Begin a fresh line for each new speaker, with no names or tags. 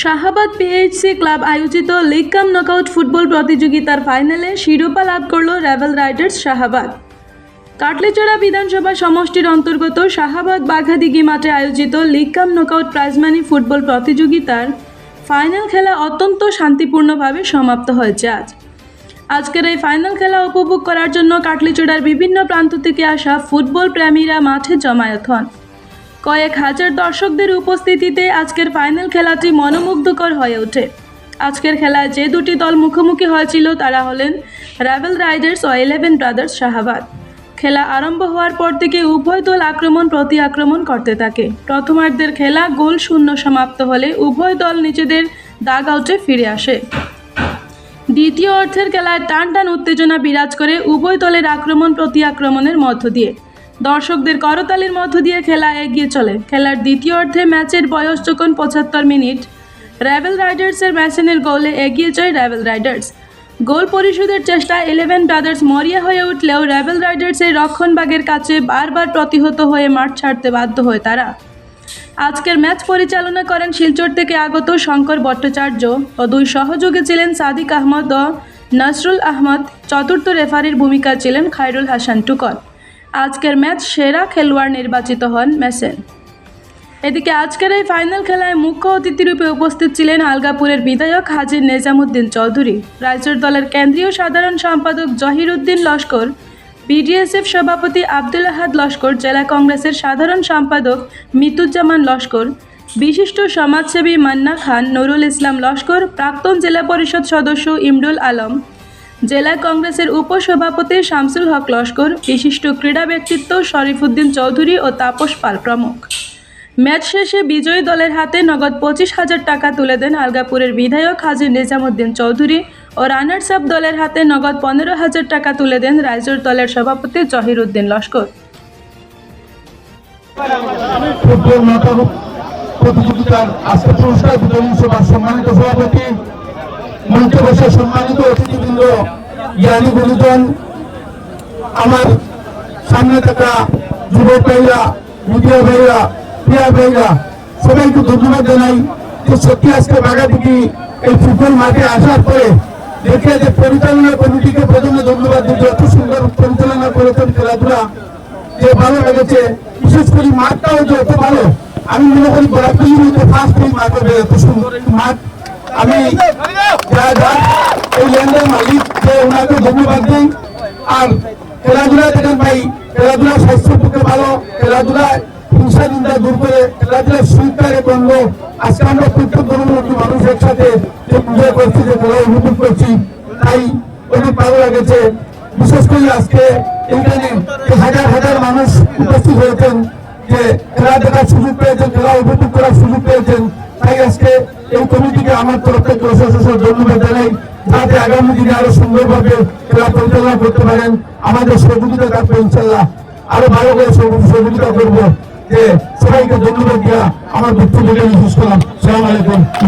Shahabad PHC club আয়োজিত league cum knockout football প্রতিযোগিতার ফাইনালে শিরোপা লাভ করল রেবেল রাইডার্স শাহাবাদ। কাটলিচড়া বিধানসভা সমষ্টির অন্তর্গত শাহাবাদ বাঘাদিঘি মাঠে আয়োজিত league cum knockout prize money football প্রতিযোগিতার ফাইনাল খেলা অত্যন্ত শান্তিপূর্ণভাবে সমাপ্ত হয়েছে আজ। আজকের এই ফাইনাল খেলা উপভোগ করার জন্য কাটলিচড়ার বিভিন্ন প্রান্ত থেকে আসা ফুটবল প্রেমীরা মাঠে জমায়েত হন। কয়েক হাজার দর্শকদের উপস্থিতিতে আজকের ফাইনাল খেলাটি মনোমুগ্ধকর হয়ে ওঠে। আজকের খেলায় যে দুটি দল মুখোমুখি হয়েছিল তারা হলেন র্যাভেল রাইডার্স ও ইলেভেন ব্রাদার্স শাহাবাদ। খেলা আরম্ভ হওয়ার পর থেকে উভয় দল আক্রমণ প্রতি আক্রমণ করতে থাকে। প্রথমার্ধের খেলা গোল শূন্য সমাপ্ত হলে উভয় দল নিজেদের দাগ আউটে ফিরে আসে। দ্বিতীয় অর্ধের খেলায় টান টান উত্তেজনা বিরাজ করে উভয় দলের আক্রমণ প্রতি আক্রমণের মধ্য দিয়ে। দর্শকদের করতালির মধ্য দিয়ে খেলা এগিয়ে চলে। খেলার দ্বিতীয় অর্ধে ম্যাচের বয়স যখন পঁচাত্তর মিনিট র্যাভেল রাইডার্সের ম্যাচেনের গোলে এগিয়ে যায় র্যাভেল রাইডার্স। গোল পরিশোধের চেষ্টায় ইলেভেন ব্রাদার্স মরিয়া হয়ে উঠলেও র্যাভেল রাইডার্সের রক্ষণবাগের কাছে বারবার প্রতিহত হয়ে মাঠ ছাড়তে বাধ্য হয় তারা। আজকের ম্যাচ পরিচালনা করেন শিলচর থেকে আগত শঙ্কর ভট্টাচার্য ও দুই সহযোগী ছিলেন সাদিক আহমদ ও নসরুল আহমদ। চতুর্থ রেফারির ভূমিকা ছিলেন খায়রুল হাসান টুকর। আজকের ম্যাচ সেরা খেলোয়াড় নির্বাচিত হন মেসেন এদিকে আজকের এই ফাইনাল খেলায় মুখ্য অতিথিরূপে উপস্থিত ছিলেন আলগাপুরের বিধায়ক হাজির নেজামুদ্দিন চৌধুরী রাইজোর দলের কেন্দ্রীয় সাধারণ সম্পাদক জহিরুদ্দিন লস্কর, বিডিএসএফ সভাপতি আব্দুল আহাদ লস্কর, জেলা কংগ্রেসের সাধারণ সম্পাদক মিতুজ্জামান লস্কর, বিশিষ্ট সমাজসেবী মান্না খান, নুরুল ইসলাম লস্কর, প্রাক্তন জেলা পরিষদ সদস্য ইমরুল আলম জেলা কংগ্রেসের উপসভাপতি শামসুল হক লস্কর, বিশিষ্ট ক্রীড়া ব্যক্তিত্ব শরীফুদ্দিন চৌধুরী ও তাপস পাল প্রমুখ। ম্যাচ শেষে বিজয়ী দলের হাতে নগদ পঁচিশ হাজার টাকা তুলে দেন আলগাপুরের বিধায়ক হাজির নিজামুদ্দিন চৌধুরী ও রানার্স আপ দলের হাতে নগদ পনেরো হাজার টাকা তুলে দেন রাইজোর দলের সভাপতি জহির উদ্দিন লস্কর
প্রতিযোগিতার পুরস্কার সম্মানিত সভাপতি বসে সম্মানিত জ্ঞানী গুরুজন আমার সামনে থাকা যুবক ভাইরা, মিডিয়া ভাইরা, প্রিয়া ভাইরা, সবাইকে ধন্যবাদ জানাই যে সত্যি আজকে বাগাটিকি এই ফুটবল মাঠে আসার পরে দেখে যে পরিচালনা কমিটিকে প্রথমে ধন্যবাদ দিতে এত সুন্দর পরিচালনা করেছেন খেলাধুলা যে ভালো লেগেছে। বিশেষ করে মাঠটাও যে এত ভালো, আমি মনে করি মধ্যে ফার্স্ট এই মাঠ হবে এত সুন্দর। মাঠ আমি ল্যান্ডের মালিক যে ওনাকে ধন্যবাদ দিই। আর খেলাধুলা দেখেন ভাই, খেলাধুলা স্বাস্থ্যের পক্ষে ভালো, খেলাধুলা হিংসা নিন্দা দূর করে খেলাধুলা সুইকারে বন্ধ। আজকে আমরা প্রত্যেক ধরনের মানুষ একসাথে যে এনজয় করছি, যে খেলা উপভোগ করছি। তাই অনেক ভালো লেগেছে। বিশেষ করে আজকে এখানে যে হাজার হাজার মানুষ উপস্থিত হয়েছেন, যে খেলা দেখার সুযোগ পেয়েছেন, খেলা উপভোগ করার সুযোগ পেয়েছেন। তাই আজকে এই কমিটিকে আমার তরফ থেকে ধন্যবাদ জানাই। যাতে আগামী দিনে আরও সুন্দরভাবে খেলা পরিচালনা করতে পারেন আমাদের সহযোগিতা থাকবে, ইনশাল্লাহ। আরও ভালো করে সহ- সহযোগিতা করব। যে সবাইকে ধন্যবাদ দিয়া আমার বক্তব্য সালাম আলাইকুম।